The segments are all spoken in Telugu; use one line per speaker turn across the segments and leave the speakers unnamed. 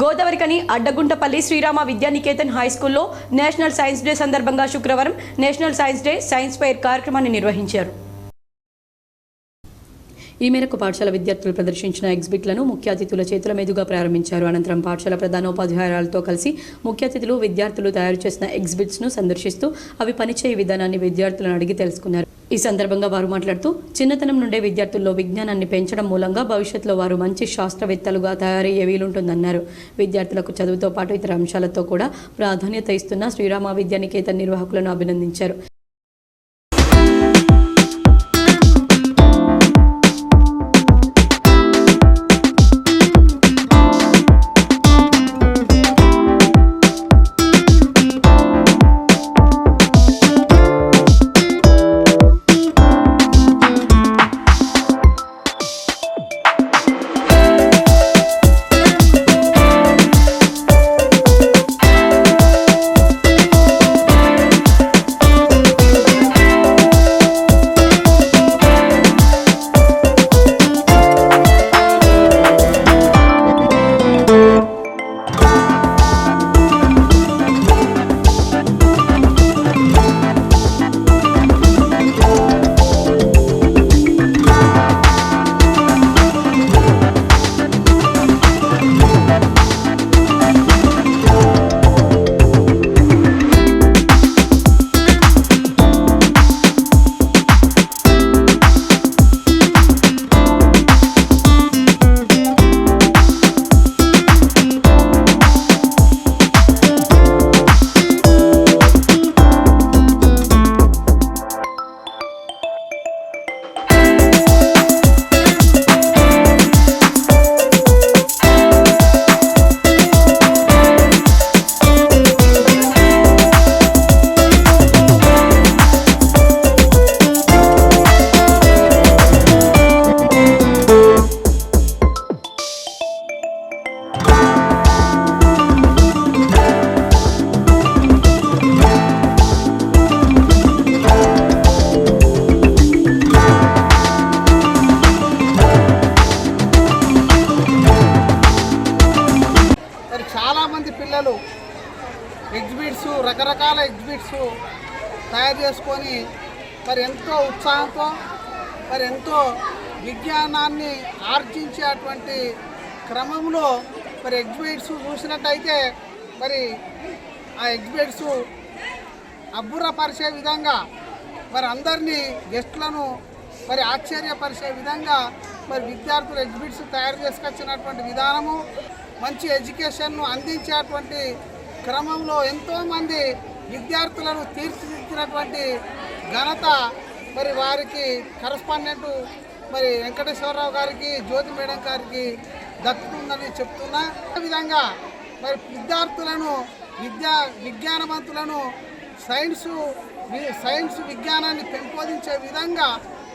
గోదావరికని అడ్డగుంటపల్లి శ్రీరామ విద్యానికేతన్ హై స్కూల్లో నేషనల్ సైన్స్ డే సందర్భంగా శుక్రవారం national science day science fair కార్యక్రమాన్ని నిర్వహించారు. ఈ మేరకు పాఠశాల విద్యార్థులు ప్రదర్శించిన ఎగ్జిబిట్లను ముఖ్య అతిథుల చేతుల మీదుగా ప్రారంభించారు. అనంతరం పాఠశాల ప్రధానోపాధ్యాయురాలతో కలిసి ముఖ్య అతిథులు విద్యార్థులు తయారు చేసిన ఎగ్జిబిట్స్ను సందర్శిస్తూ అవి పనిచేయ విధానాన్ని విద్యార్థులను అడిగి తెలుసుకున్నారు. ఈ సందర్భంగా వారు మాట్లాడుతూ చిన్నతనం నుండే విద్యార్థుల్లో విజ్ఞానాన్ని పెంచడం మూలంగా భవిష్యత్తులో వారు మంచి శాస్త్రవేత్తలుగా తయారయ్యే వీలుంటుందన్నారు. విద్యార్థులకు చదువుతో పాటు ఇతర అంశాలతో కూడా ప్రాధాన్యత ఇస్తున్న శ్రీరామ విద్యానికేతన్ నిర్వాహకులను అభినందించారు.
చాలామంది ఎగ్జిబిట్స్ రకరకాల ఎగ్జిబిట్స్ తయారు చేసుకొని మరి ఎంతో ఉత్సాహంతో మరి ఎంతో విజ్ఞానాన్ని ఆర్జించేటువంటి క్రమంలో మరి ఎగ్జిబిట్స్ చూసినట్టయితే మరి ఆ ఎగ్జిబిట్స్ అబ్బురపరిచే విధంగా మరి అందరినీ గెస్ట్లను మరి ఆశ్చర్యపరిచే విధంగా మరి విద్యార్థులు ఎగ్జిబిట్స్ తయారు చేసుకొచ్చినటువంటి విధానము. మంచి ఎడ్యుకేషన్ను అందించేటువంటి క్రమంలో ఎంతోమంది విద్యార్థులను తీర్చిదిద్దినటువంటి ఘనత మరి వారికి కరస్పాండెంట్ మరి వెంకటేశ్వరరావు గారికి జ్యోతి మేడం గారికి దక్కుతుందని చెప్తున్నా. అదేవిధంగా మరి విద్యార్థులను విద్యా విజ్ఞానవంతులను సైన్స్ సైన్స్ విజ్ఞానాన్ని పెంపొందించే విధంగా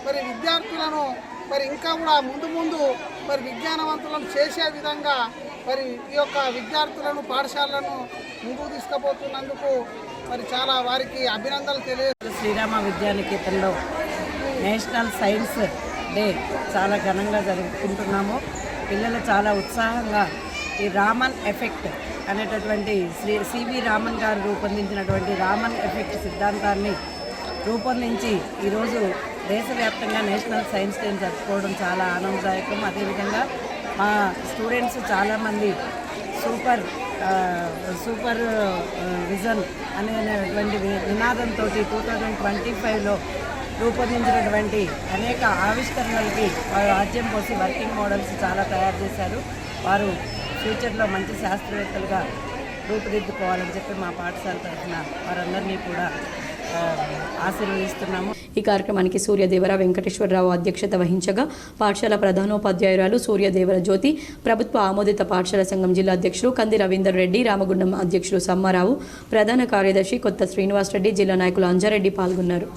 మరి విద్యార్థులను మరి ఇంకా కూడా ముందు ముందు మరి విజ్ఞానవంతులను చేసే విధంగా మరి ఈ యొక్క విద్యార్థులను పాఠశాలను ముందుకు తీసుకుపోతున్నందుకు మరి చాలా వారికి అభినందనలు తెలియ
శ్రీరామ విద్యానికేతన్లో నేషనల్ సైన్స్ డే చాలా ఘనంగా జరుపుకుంటున్నాము. పిల్లలు చాలా ఉత్సాహంగా ఈ రామన్ ఎఫెక్ట్ అనేటటువంటి శ్రీ సివి రామన్ గారు రూపొందించినటువంటి రామన్ ఎఫెక్ట్ సిద్ధాంతాన్ని రూపొందించి ఈరోజు దేశవ్యాప్తంగా నేషనల్ సైన్స్ డేని జరుపుకోవడం చాలా ఆనందదాయకం. అదేవిధంగా మా స్టూడెంట్స్ చాలామంది సూపర్ సూపర్ విజన్ అనేటువంటి నినాదంతో టూ థౌజండ్ ట్వంటీ ఫైవ్లో రూపొందించినటువంటి అనేక ఆవిష్కరణలకి వారు ఆద్యం పోసి వర్కింగ్ మోడల్స్ చాలా తయారు చేశారు. వారు ఫ్యూచర్లో మంచి శాస్త్రవేత్తలుగా రూపుదిద్దుకోవాలని చెప్పి మా పాఠశాల తరఫున వారందరినీ కూడా ఆశీర్వదిస్తున్నాము.
ఈ కార్యక్రమానికి సూర్యదేవర వెంకటేశ్వరరావు అధ్యక్షత వహించగా పాఠశాల ప్రధానోపాధ్యాయురాలు సూర్యదేవర జ్యోతి ప్రభుత్వ ఆమోదిత పాఠశాల సంఘం జిల్లా అధ్యక్షులు కంది రవీందర్ రెడ్డి రామగుండం అధ్యక్షులు సమ్మారావు ప్రధాన కార్యదర్శి కొత్త శ్రీనివాస్ రెడ్డి జిల్లా నాయకులు అంజారెడ్డి పాల్గొన్నారు.